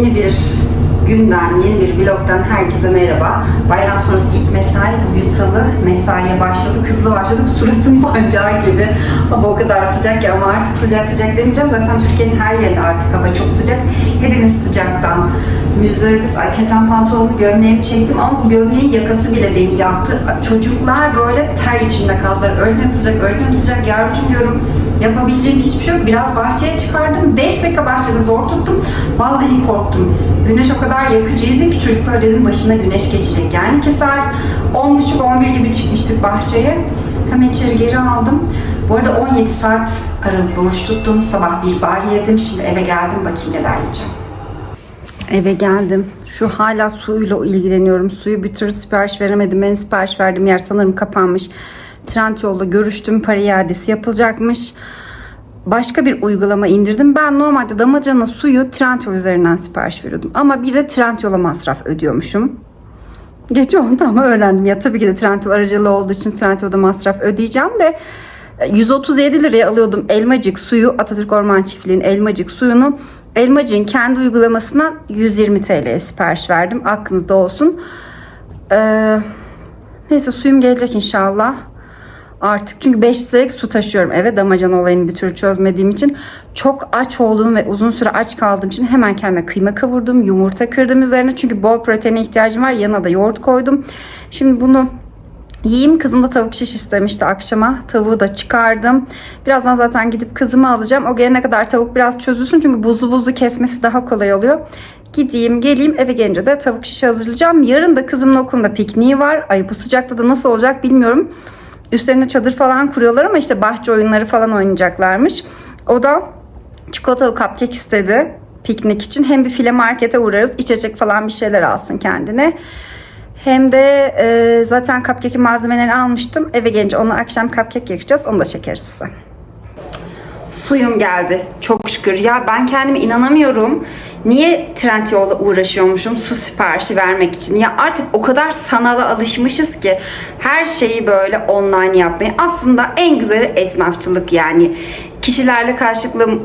Yeni bir günden, yeni bir vlogdan herkese merhaba. Bayram sonrası ilk mesai bugün salı. Mesaiye başladık, hızlı başladık. Suratım pancar gibi. Hava o kadar sıcak ki ama artık sıcak sıcak demeyeceğim. Zaten Türkiye'nin her yerinde artık hava çok sıcak. Hepimiz sıcaktan müzdaribız. Ay keten pantolonumu, gömleğimi çektim ama bu gömleğin yakası bile beni yaktı. Çocuklar böyle ter içinde kaldılar. Öğretmenim sıcak, öğretmenim sıcak. Yavrucuğum diyorum yapabileceğim hiçbir şey yok. Biraz bahçeye çıkardım. 5 dakika bahçede zor tuttum. Vallahi korktum. Güneş o kadar yakıcıydı ki çocuklar dedim başına güneş geçecek. Yani 2 saat 10.30-11 gibi çıkmıştık bahçeye. Hemen içeri geri aldım. Bu arada 17 saat aralıklı oruç tuttum. Sabah bir bar yedim. Şimdi eve geldim. Bakayım neler yiyeceğim. Eve geldim. Şu hala suyla ilgileniyorum. Suyu bir türlü sipariş veremedim. Benim sipariş verdiğim yer sanırım kapanmış. Trendyol'da görüştüm. Para iadesi yapılacakmış. Başka bir uygulama indirdim. Ben normalde damacana suyu Trendyol üzerinden sipariş veriyordum. Ama bir de Trendyol'a masraf ödüyormuşum. Geç oldu ama öğrendim. Ya tabii ki de Trendyol aracılığı olduğu için Trendyol'da masraf ödeyeceğim de 137 liraya alıyordum elmacık suyu Atatürk Orman Çiftliği'nin elmacık suyunu elmacığın kendi uygulamasına 120 TL'ye sipariş verdim. Aklınızda olsun. Ee, neyse suyum gelecek inşallah. Artık çünkü 5 litrelik su taşıyorum eve damacana olayını bir türlü çözmediğim için çok aç olduğum ve uzun süre aç kaldığım için hemen kendime kıyma kavurdum yumurta kırdım üzerine çünkü bol proteine ihtiyacım var yanına da yoğurt koydum şimdi bunu Yiyeyim kızım da tavuk şiş istemişti akşama. Tavuğu da çıkardım. Birazdan zaten gidip kızımı alacağım. O gelene kadar tavuk biraz çözülsün çünkü buzlu buzlu kesmesi daha kolay oluyor. Gideyim geleyim eve gelince de tavuk şiş hazırlayacağım. Yarın da kızımın okulunda pikniği var. Ay bu sıcakta da nasıl olacak bilmiyorum. Üstlerine çadır falan kuruyorlar ama işte bahçe oyunları falan oynayacaklarmış. O da çikolatalı cupcake istedi piknik için. Hem bir file markete uğrarız. içecek falan bir şeyler alsın kendine. Hem de e, zaten cupcake'in malzemelerini almıştım. Eve gelince onu akşam cupcake yakacağız. Onu da çekeriz. Suyum geldi. Çok şükür. Ya ben kendime inanamıyorum. Niye Trendyol'la uğraşıyormuşum su siparişi vermek için? Ya artık o kadar sanala alışmışız ki her şeyi böyle online yapmaya. Aslında en güzeli esnafçılık yani. Kişilerle karşılıklı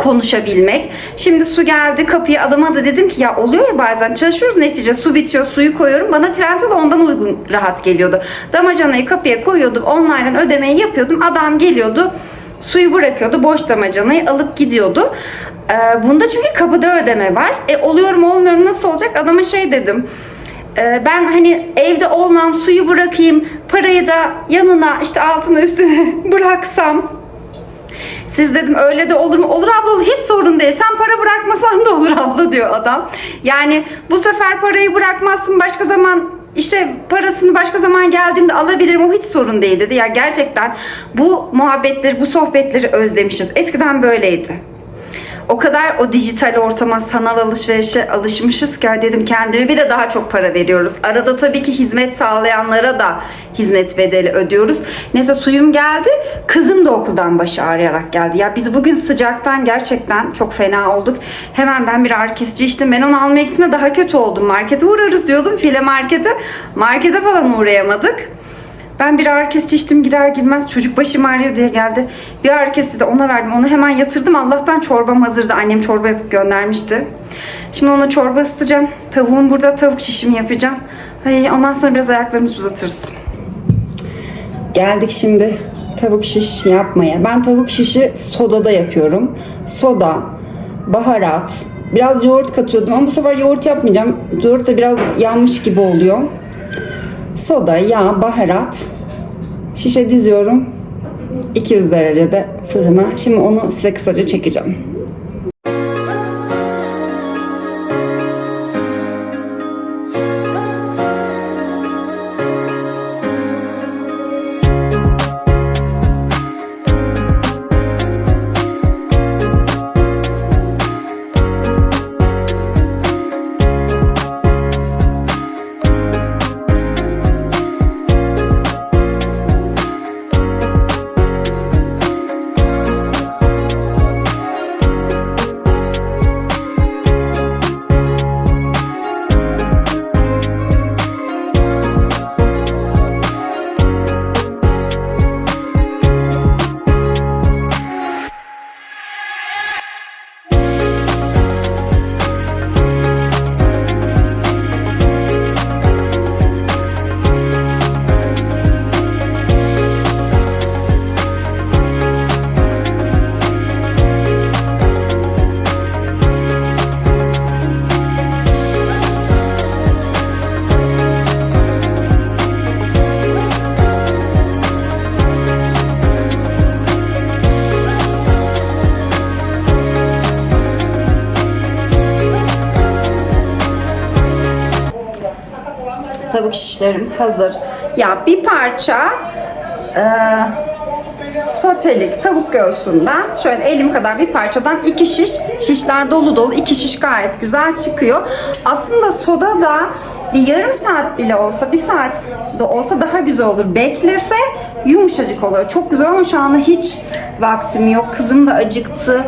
konuşabilmek. Şimdi su geldi kapıya adama da dedim ki ya oluyor ya bazen çalışıyoruz netice su bitiyor suyu koyuyorum. Bana Trendyol ondan uygun rahat geliyordu. Damacanayı kapıya koyuyordum online'dan ödemeyi yapıyordum. Adam geliyordu suyu bırakıyordu boş damacanayı alıp gidiyordu. Ee, bunda çünkü kapıda ödeme var. E oluyorum olmuyorum nasıl olacak? Adama şey dedim. Ee, ben hani evde olan suyu bırakayım parayı da yanına işte altına üstüne bıraksam siz dedim öyle de olur mu? Olur abla hiç sorun değil. Sen para bırakmasan da olur abla diyor adam. Yani bu sefer parayı bırakmazsın başka zaman işte parasını başka zaman geldiğinde alabilirim o hiç sorun değil dedi. Ya gerçekten bu muhabbetleri, bu sohbetleri özlemişiz. Eskiden böyleydi. O kadar o dijital ortama, sanal alışverişe alışmışız ki dedim kendime bir de daha çok para veriyoruz. Arada tabii ki hizmet sağlayanlara da hizmet bedeli ödüyoruz. Neyse suyum geldi. Kızım da okuldan başı ağrıyarak geldi. Ya biz bugün sıcaktan gerçekten çok fena olduk. Hemen ben bir ağrı kesici içtim. Ben onu almaya gittiğimde daha kötü oldum. Markete uğrarız diyordum. File markete. Markete falan uğrayamadık. Ben bir kesici içtim girer girmez çocuk başım ağrıyor diye geldi. Bir ağrı kesici de ona verdim. Onu hemen yatırdım. Allah'tan çorbam hazırdı. Annem çorba yapıp göndermişti. Şimdi ona çorba ısıtacağım. Tavuğum burada tavuk şişimi yapacağım. Ay, ondan sonra biraz ayaklarımızı uzatırız. Geldik şimdi tavuk şiş yapmaya. Ben tavuk şişi sodada yapıyorum. Soda, baharat, biraz yoğurt katıyordum ama bu sefer yoğurt yapmayacağım. Yoğurt da biraz yanmış gibi oluyor. Soda, yağ, baharat. Şişe diziyorum. 200 derecede fırına. Şimdi onu size kısaca çekeceğim. Şişlerim hazır. Ya bir parça e, sotelik tavuk göğsünden şöyle elim kadar bir parçadan iki şiş şişler dolu dolu iki şiş gayet güzel çıkıyor. Aslında soda da bir yarım saat bile olsa bir saat de olsa daha güzel olur. Beklese yumuşacık oluyor. Çok güzel ama şu anda hiç vaktim yok. Kızım da acıktı.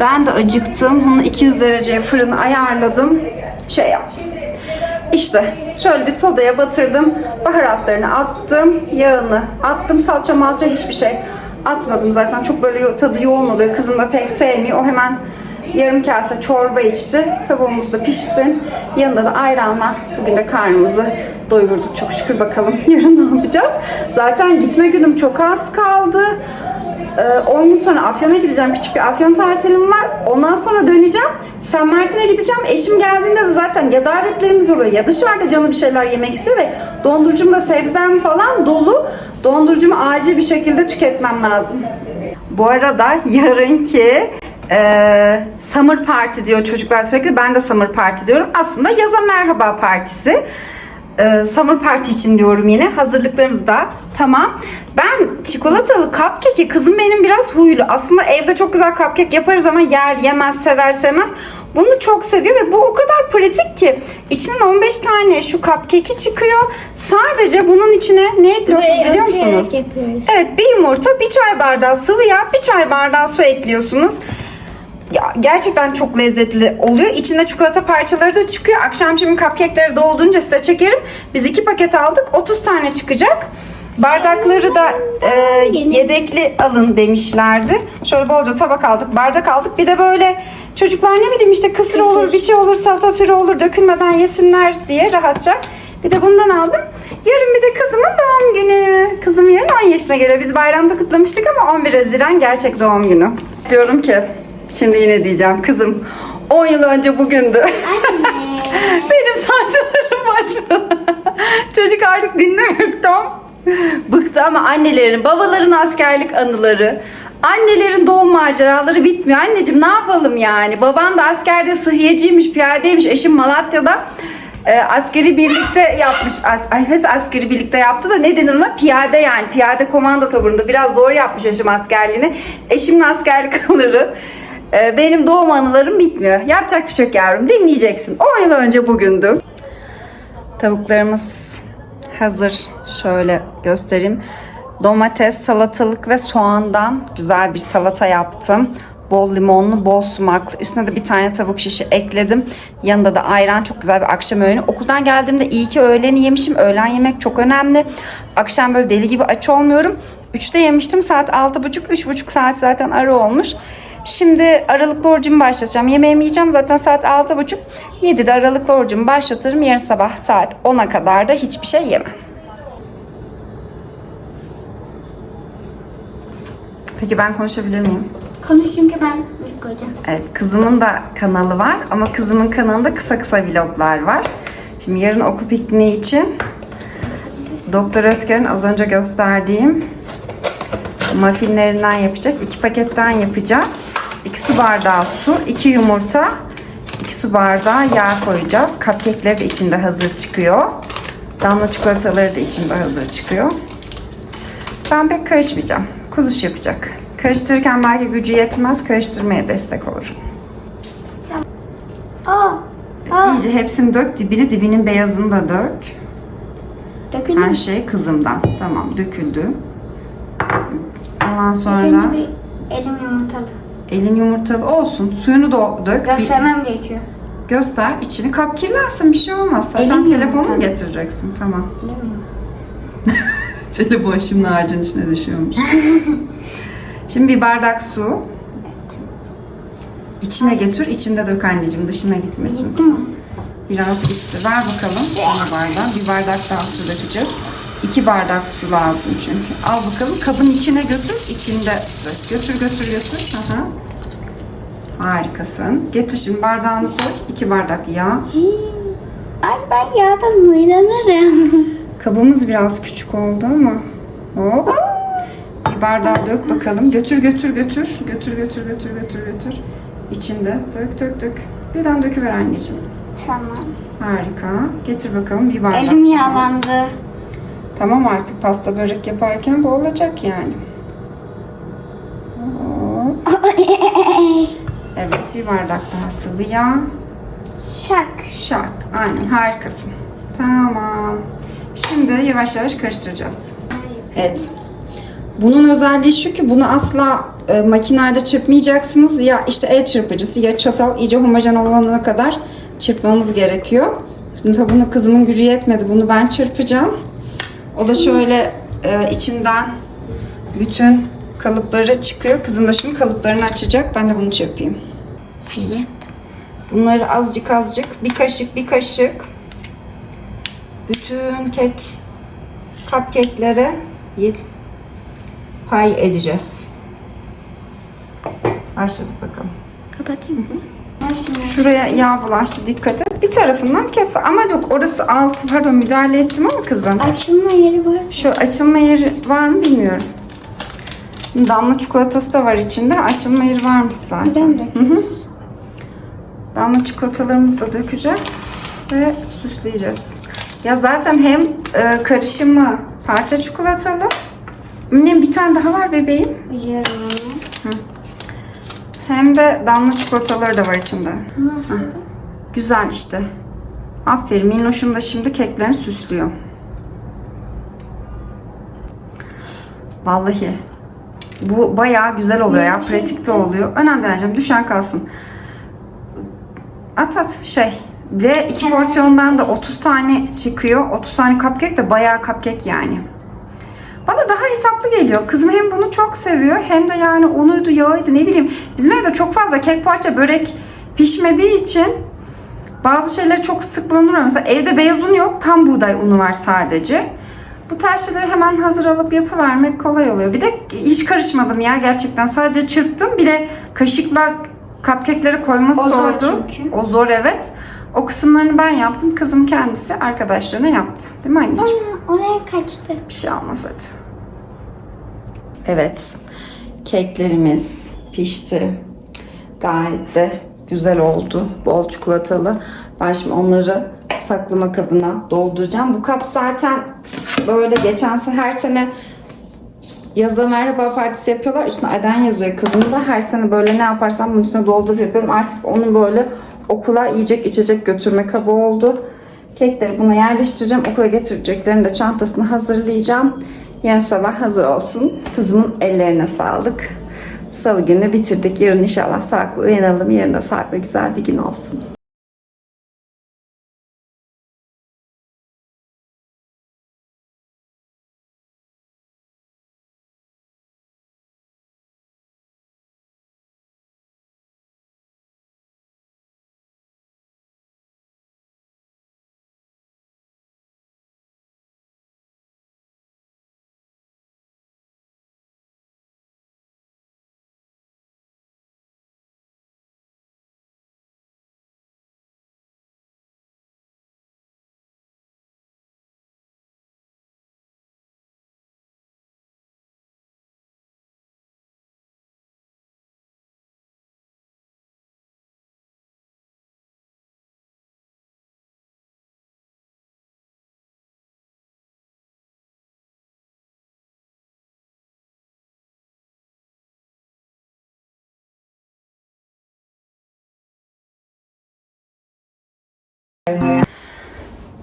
Ben de acıktım. Bunu 200 dereceye fırına ayarladım. Şey yaptım. İşte şöyle bir sodaya batırdım. Baharatlarını attım. Yağını attım. Salça malça hiçbir şey atmadım zaten. Çok böyle tadı yoğun oluyor. Kızım da pek sevmiyor. O hemen yarım kase çorba içti. Tavuğumuz da pişsin. Yanında da ayranla bugün de karnımızı doyurduk. Çok şükür bakalım yarın ne yapacağız. Zaten gitme günüm çok az kaldı. Ee, 10 gün sonra Afyon'a gideceğim. Küçük bir Afyon tatilim var. Ondan sonra döneceğim. San Martin'e gideceğim. Eşim geldiğinde de zaten ya davetlerimiz oluyor ya dışarıda canı bir şeyler yemek istiyor ve dondurucumda sebzem falan dolu. Dondurucumu acil bir şekilde tüketmem lazım. Bu arada yarınki e, Summer Party diyor çocuklar sürekli. Ben de Summer Party diyorum. Aslında yaza merhaba partisi e, summer party için diyorum yine. Hazırlıklarımız da tamam. Ben çikolatalı cupcake'i kızım benim biraz huylu. Aslında evde çok güzel cupcake yaparız ama yer, yemez, sever, sevmez. Bunu çok seviyor ve bu o kadar pratik ki. İçinden 15 tane şu cupcake'i çıkıyor. Sadece bunun içine ne ekliyorsunuz Böyle biliyor musunuz? yapıyoruz. Evet bir yumurta, bir çay bardağı sıvı yağ, bir çay bardağı su ekliyorsunuz. Gerçekten çok lezzetli oluyor. İçinde çikolata parçaları da çıkıyor. Akşam şimdi cupcake'leri doldurunca size çekerim. Biz iki paket aldık. 30 tane çıkacak. Bardakları da e, yedekli alın demişlerdi. Şöyle bolca tabak aldık, bardak aldık. Bir de böyle çocuklar ne bileyim işte kısır olur, bir şey olur, salata türü olur dökülmeden yesinler diye rahatça. Bir de bundan aldım. Yarın bir de kızımın doğum günü. Kızım yarın 10 yaşına geliyor. Biz bayramda kutlamıştık ama 11 Haziran gerçek doğum günü. Diyorum ki Şimdi yine diyeceğim kızım 10 yıl önce bugündü. Anne. Benim saçlarım başladı. Çocuk artık dinlemekten bıktı ama annelerin, babaların askerlik anıları, annelerin doğum maceraları bitmiyor. Anneciğim ne yapalım yani? Baban da askerde sıhhiyeciymiş, piyadeymiş. Eşim Malatya'da e, askeri birlikte yapmış. As, ay, neyse askeri birlikte yaptı da ne denir ona? Piyade yani. Piyade komando taburunda. Biraz zor yapmış eşim askerliğini. Eşimin askerlik anıları. E, benim doğum anılarım bitmiyor. Yapacak bir şey yok yavrum. Dinleyeceksin. 10 yıl önce bugündü. Tavuklarımız hazır. Şöyle göstereyim. Domates, salatalık ve soğandan güzel bir salata yaptım. Bol limonlu, bol sumaklı. Üstüne de bir tane tavuk şişi ekledim. Yanında da ayran çok güzel bir akşam öğünü. Okuldan geldiğimde iyi ki öğleni yemişim. Öğlen yemek çok önemli. Akşam böyle deli gibi aç olmuyorum. 3'te yemiştim. Saat 6.30, 3.30 saat zaten ara olmuş. Şimdi aralıklı orucumu başlatacağım. Yemeğimi yiyeceğim zaten saat 6.30. 7'de aralıklı orucumu başlatırım. Yarın sabah saat 10'a kadar da hiçbir şey yemem. Peki ben konuşabilir miyim? Konuş çünkü ben müzik koyacağım. Evet, kızımın da kanalı var ama kızımın kanalında kısa kısa vloglar var. Şimdi yarın okul pikniği için Doktor Özker'in az önce gösterdiğim muffinlerinden yapacak. iki paketten yapacağız. 2 su bardağı su, 2 yumurta, 2 su bardağı yağ koyacağız. Cupcake'leri de içinde hazır çıkıyor. Damla çikolataları da içinde hazır çıkıyor. Ben pek karışmayacağım. Kuzuş yapacak. Karıştırırken belki gücü yetmez. Karıştırmaya destek olur. Aa. Aa. İyice hepsini dök. Dibini, dibinin beyazını da dök. Döküldü. Her şey kızımdan. Tamam döküldü. Ondan sonra bir elim yumurtalı. Elin yumurtalı olsun. Suyunu da dök. Bir- Göstermem gerekiyor. göster. İçini kap kirlensin. Bir şey olmaz. Zaten Elin telefonu mu yumurtalı. getireceksin? Tamam. Telefon şimdi ağacın içine düşüyormuş. şimdi bir bardak su. İçine götür. içinde dök anneciğim. Dışına gitmesin Gitti mi? Biraz gitti. Ver bakalım bir bardak. Bir bardak daha su dökeceğiz. İki bardak su lazım çünkü. Al bakalım kabın içine götür. içinde dök. Götür götür götür. Aha. Harikasın. Getir şimdi bardağını koy. İki bardak yağ. Ay ben yağdan huylanırım. Kabımız biraz küçük oldu ama. Hop. Bir bardağı dök bakalım. Götür götür götür. Götür götür götür götür götür. İçinde dök dök dök. Birden döküver anneciğim. Tamam. Harika. Getir bakalım bir bardak. Elim yağlandı. Tamam artık pasta börek yaparken bu olacak yani. Hop. Evet bir bardak daha sıvı yağ. Şak. Şak. Aynen harikasın. Tamam. Şimdi yavaş yavaş karıştıracağız. Evet. Bunun özelliği şu ki bunu asla e, makinede çırpmayacaksınız. Ya işte el çırpıcısı ya çatal iyice homojen olana kadar çırpmamız gerekiyor. Şimdi tabii bunu kızımın gücü yetmedi. Bunu ben çırpacağım. O da şöyle e, içinden bütün kalıpları çıkıyor. Kızım da şimdi kalıplarını açacak. Ben de bunu çırpayım. Hayır. Bunları azıcık azıcık, bir kaşık bir kaşık bütün kek cupcake'lere pay edeceğiz. Başladık bakalım. Kapatayım mı? Şuraya yağ bulaştı dikkat et. Bir tarafından kes. Ama yok orası altı pardon müdahale ettim ama kızım. Açılma yeri var. Şu açılma yeri var mı bilmiyorum. Damla çikolatası da var içinde. Açılma yeri varmış zaten. Hı hı. Damla çikolatalarımızı da dökeceğiz ve süsleyeceğiz. Ya zaten hem e, karışımı parça çikolatalı. Annem bir tane daha var bebeğim. Biliyorum onu. Hem de damla çikolataları da var içinde. Nasıl? Güzel işte. Aferin. Minnoş'um da şimdi keklerini süslüyor. Vallahi. Bu bayağı güzel oluyor ya. Pratik de oluyor. Önemli deneyeceğim. Düşen kalsın. At at şey. Ve iki porsiyondan da 30 tane çıkıyor. 30 tane cupcake de bayağı cupcake yani. Bana daha hesaplı geliyor. Kızım hem bunu çok seviyor hem de yani unuydu, yağıydı ne bileyim. Bizim evde çok fazla kek parça börek pişmediği için bazı şeyleri çok sık bulunduruyor. Mesela evde beyaz un yok, tam buğday unu var sadece. Bu tarz şeyleri hemen hazır alıp yapıvermek kolay oluyor. Bir de hiç karışmadım ya gerçekten. Sadece çırptım. Bir de kaşıkla cupcake'leri koyması O zor zordu. çünkü. O zor evet. O kısımlarını ben yaptım. Kızım kendisi arkadaşlarına yaptı. Değil mi anneciğim? Ana oraya kaçtı. Bir şey olmaz hadi. Evet. Keklerimiz pişti. Gayet de güzel oldu. Bol çikolatalı. Ben şimdi onları saklama kabına dolduracağım. Bu kap zaten böyle geçen sene her sene yaza merhaba partisi yapıyorlar. Üstüne Eden yazıyor kızım da. Her sene böyle ne yaparsam bunun içine doldurup yapıyorum. Artık onun böyle okula yiyecek içecek götürme kabı oldu. Kekleri buna yerleştireceğim. Okula getireceklerini de çantasını hazırlayacağım. Yarın sabah hazır olsun. Kızımın ellerine sağlık. Salı günü bitirdik. Yarın inşallah sağlıklı uyanalım. Yarın da sağlıklı güzel bir gün olsun.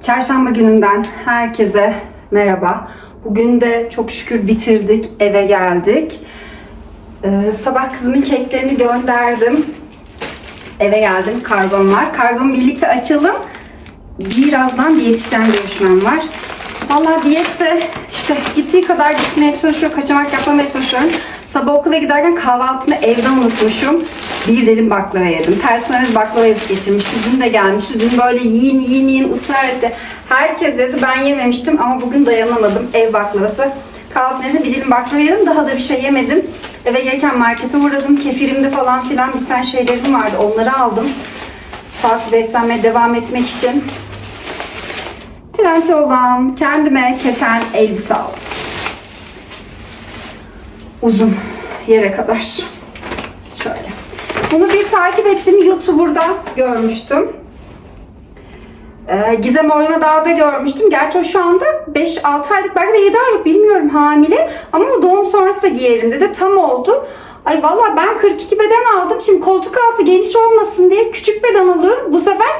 Çarşamba gününden herkese merhaba. Bugün de çok şükür bitirdik, eve geldik. Ee, sabah kızımın keklerini gönderdim. Eve geldim, kargom var. Kargomu birlikte açalım. Birazdan diyetisyen görüşmem var. Vallahi diyette işte gittiği kadar gitmeye çalışıyor, kaçamak yapmamaya çalışıyorum. Sabah okula giderken kahvaltımı evde unutmuşum. Bir dilim baklava yedim. Personel baklava yapıp getirmişti. Dün de gelmişti. Dün böyle yiyin yiyin yiyin ısrar etti. Herkes dedi ben yememiştim ama bugün dayanamadım. Ev baklavası. Kahvaltı bir dilim baklava yedim. Daha da bir şey yemedim. Eve gelirken markete uğradım. Kefirimde falan filan bir tane şeylerim vardı. Onları aldım. Sağlıklı beslenmeye devam etmek için. Trendyol'dan kendime keten elbise aldım. Uzun yere kadar. Şöyle. Bunu bir takip ettiğim YouTuber'da görmüştüm. Ee, Gizem Oyma Dağı'da görmüştüm. Gerçi o şu anda 5-6 aylık belki de 7 aylık bilmiyorum hamile. Ama o doğum sonrası da giyerim dedi. Tam oldu. Ay valla ben 42 beden aldım. Şimdi koltuk altı geniş olmasın diye küçük beden alıyorum. Bu sefer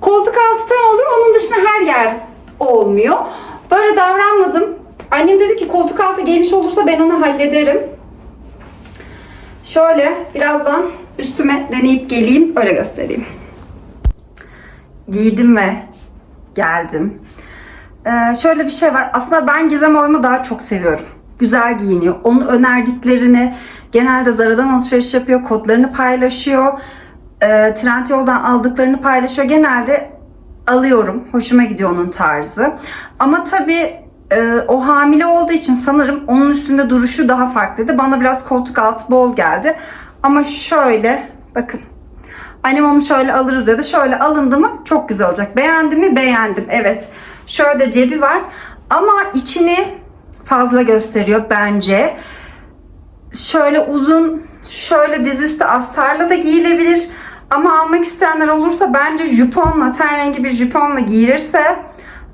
koltuk altı tam oluyor. Onun dışında her yer olmuyor. Böyle davranmadım. Annem dedi ki koltuk altı geniş olursa ben onu hallederim. Şöyle birazdan üstüme deneyip geleyim. Öyle göstereyim giydim ve geldim. Ee, şöyle bir şey var. Aslında ben Gizem Oyma daha çok seviyorum. Güzel giyiniyor. Onun önerdiklerini genelde Zara'dan alışveriş yapıyor. Kodlarını paylaşıyor. Ee, Trendyol'dan aldıklarını paylaşıyor. Genelde alıyorum. Hoşuma gidiyor onun tarzı. Ama tabii e, o hamile olduğu için sanırım onun üstünde duruşu daha farklıydı. Bana biraz koltuk altı bol geldi. Ama şöyle bakın Annem onu şöyle alırız dedi. Şöyle alındı mı çok güzel olacak. Beğendim mi? Beğendim. Evet. Şöyle de cebi var. Ama içini fazla gösteriyor bence. Şöyle uzun, şöyle dizüstü astarla da giyilebilir. Ama almak isteyenler olursa bence juponla, ten rengi bir juponla giyilirse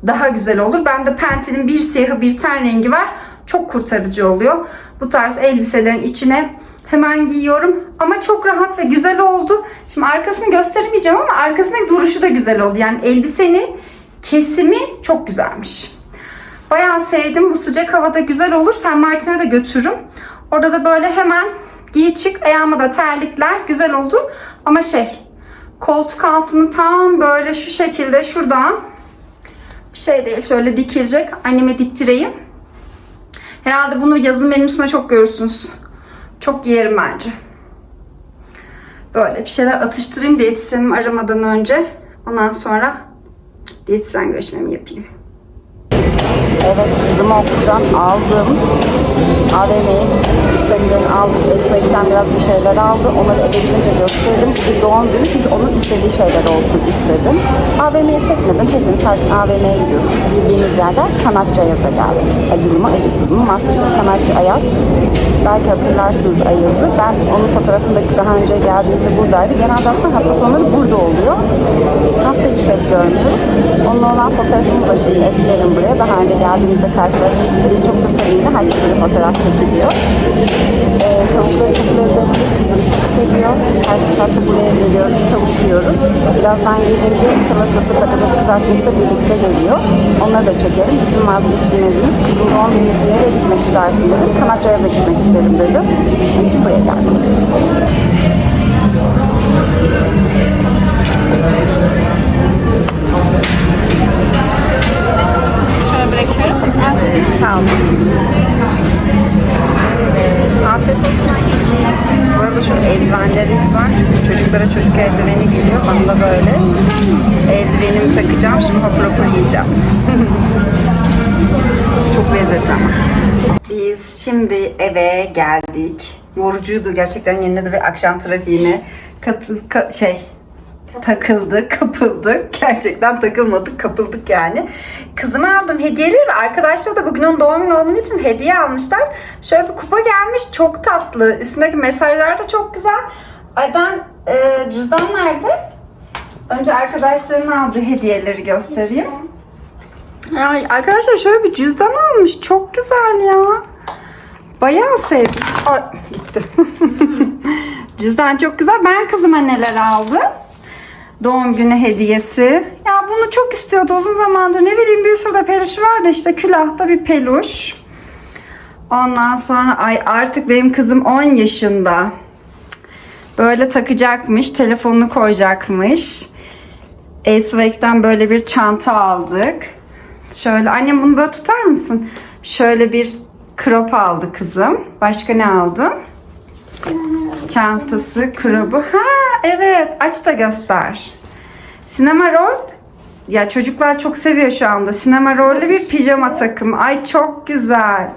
daha güzel olur. Bende Penti'nin bir siyahı bir ten rengi var. Çok kurtarıcı oluyor. Bu tarz elbiselerin içine hemen giyiyorum. Ama çok rahat ve güzel oldu. Şimdi arkasını gösteremeyeceğim ama arkasındaki duruşu da güzel oldu. Yani elbisenin kesimi çok güzelmiş. Bayağı sevdim. Bu sıcak havada güzel olur. Sen Martin'e de götürürüm. Orada da böyle hemen giy çık. Ayağıma da terlikler. Güzel oldu. Ama şey koltuk altını tam böyle şu şekilde şuradan bir şey değil. Şöyle dikilecek. Anneme diktireyim. Herhalde bunu yazın benim üstüme çok görürsünüz. Çok giyerim bence. Böyle bir şeyler atıştırayım diyetisyenimi aramadan önce. Ondan sonra diyetisyen görüşmemi yapayım. Evet, kızımı okuldan aldım. AVM'ye istediğini aldık. Esmek'ten biraz bir şeyler aldı. Onları eve gidince gösterdim. Bugün doğum günü çünkü onun istediği şeyler olsun istedim. AVM'ye çekmedim. Hepiniz artık AVM'ye gidiyorsunuz. Bildiğiniz yerden Kanatçı Ayaz'a geldik. Acılı mı acısız mı? Masterchef Kanatçı Ayaz. Belki hatırlarsınız Ayaz'ı. Ben onun fotoğrafında daha önce geldiğimizde buradaydı. Genelde aslında hafta sonları burada oluyor. Hafta hiç pek görmüyoruz. Onunla olan fotoğrafımızı da şimdi eklerim buraya. Daha önce geldiğimizde karşılaşmıştık. Çok da sevimli. Herkes böyle fotoğraf çekiliyor. Ee, tavukları çok lezzetli. Kızım çok seviyor. Her fırsatta buraya geliyoruz. Tavuk yiyoruz. Birazdan gelince salatası, patates kızartması da birlikte geliyor. Onları da çekerim. Bizim vazgeçilmezimiz. Kızım doğum günü için nereye gitmek istersin dedim. Kanatça'ya da gitmek isterim dedi. Onun için buraya geldim. Geldik. Yorucuydu gerçekten yeniledi ve akşam trafiğine katıl ka- şey takıldık, kapıldık. Gerçekten takılmadık, kapıldık yani. Kızıma aldım hediyeleri ve arkadaşlar da bugün onun doğum günü olduğu için hediye almışlar. Şöyle bir kupa gelmiş, çok tatlı. Üstündeki mesajlar da çok güzel. Aydan e, cüzdan nerede? Önce arkadaşlarının aldığı hediyeleri göstereyim. Ay, arkadaşlar şöyle bir cüzdan almış. Çok güzel ya. Bayağı sevdim. Ay gitti. cüzdan çok güzel. Ben kızıma neler aldım? Doğum günü hediyesi. Ya bunu çok istiyordu uzun zamandır. Ne bileyim bir sürü de peluşu vardı işte külahta bir peluş. Ondan sonra ay artık benim kızım 10 yaşında. Böyle takacakmış, telefonunu koyacakmış. Esvek'ten böyle bir çanta aldık. Şöyle annem bunu böyle tutar mısın? Şöyle bir crop aldı kızım. Başka ne aldın? Çantası, krobu. Ha evet aç da göster. Sinema rol. Ya çocuklar çok seviyor şu anda. Sinema rollü bir pijama takımı. Ay çok güzel.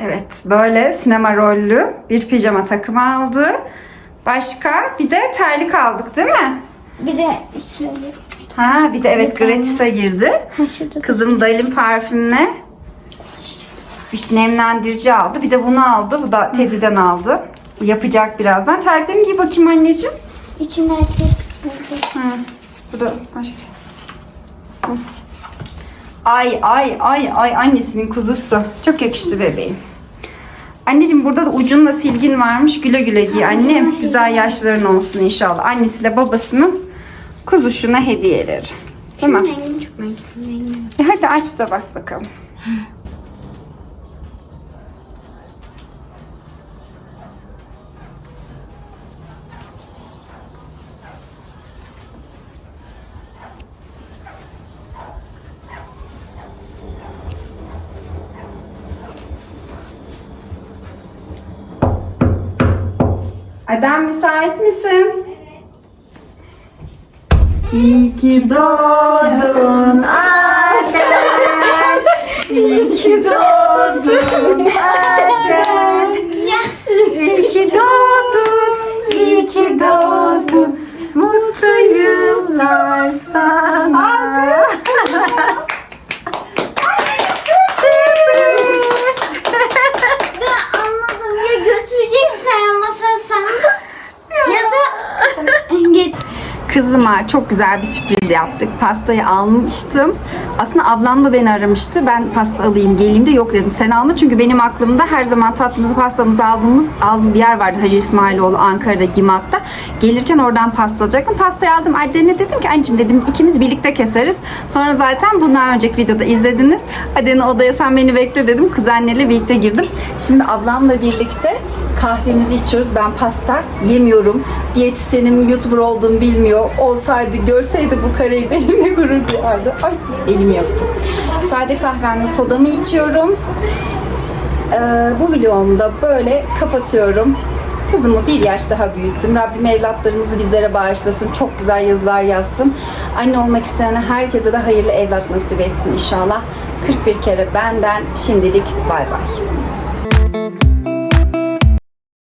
Evet böyle sinema rollü bir pijama takımı aldı. Başka bir de terlik aldık değil mi? Bir de şöyle. Ha bir de evet gratis'e girdi. Ha şurada. Kızım Dalin parfümle bir nemlendirici aldı. Bir de bunu aldı. Bu da Teddy'den aldı. Yapacak birazdan. Terliklerini giy bakayım anneciğim. İçinde. Hı. Bu da başka. Hı. Ay ay ay ay annesinin kuzusu. Çok yakıştı bebeğim. Anneciğim burada da ucunda silgin varmış. Güle güle giy annem. Güzel yaşların olsun inşallah. Annesiyle babasının kuzuşuna hediyeleri. Değil mi? E hadi aç da bak bakalım. Müsait misin? İyi ki doğdun Adem. İyi ki doğdun Adem. İyi ki doğdun, iyi ki doğdun. Mutlu yıllar sana. Sürpriz. Ben anladım ya götüreceksin ama sen sandım. Ya da Get. Kızıma çok güzel bir sürpriz yaptık. Pastayı almıştım. Aslında ablam da beni aramıştı. Ben pasta alayım geleyim de yok dedim. Sen alma çünkü benim aklımda her zaman tatlımızı pastamızı aldığımız aldığım bir yer vardı. Hacı İsmailoğlu Ankara'da Gimat'ta. Gelirken oradan pasta alacaktım. Pastayı aldım. Aden'e dedim ki anneciğim dedim ikimiz birlikte keseriz. Sonra zaten bundan önceki videoda izlediniz. Aden'e odaya sen beni bekle dedim. Kuzenlerle birlikte girdim. Şimdi ablamla birlikte kahvemizi içiyoruz. Ben pasta yemiyorum. Diyetisyenim YouTuber olduğumu bilmiyor. Olsaydı görseydi bu kareyi benimle gurur duyardı. Ay elim yaktı. Sade kahvemle sodamı içiyorum. Ee, bu videomu da böyle kapatıyorum. Kızımı bir yaş daha büyüttüm. Rabbim evlatlarımızı bizlere bağışlasın. Çok güzel yazılar yazsın. Anne olmak isteyen herkese de hayırlı evlat nasip etsin inşallah. 41 kere benden şimdilik bay bay.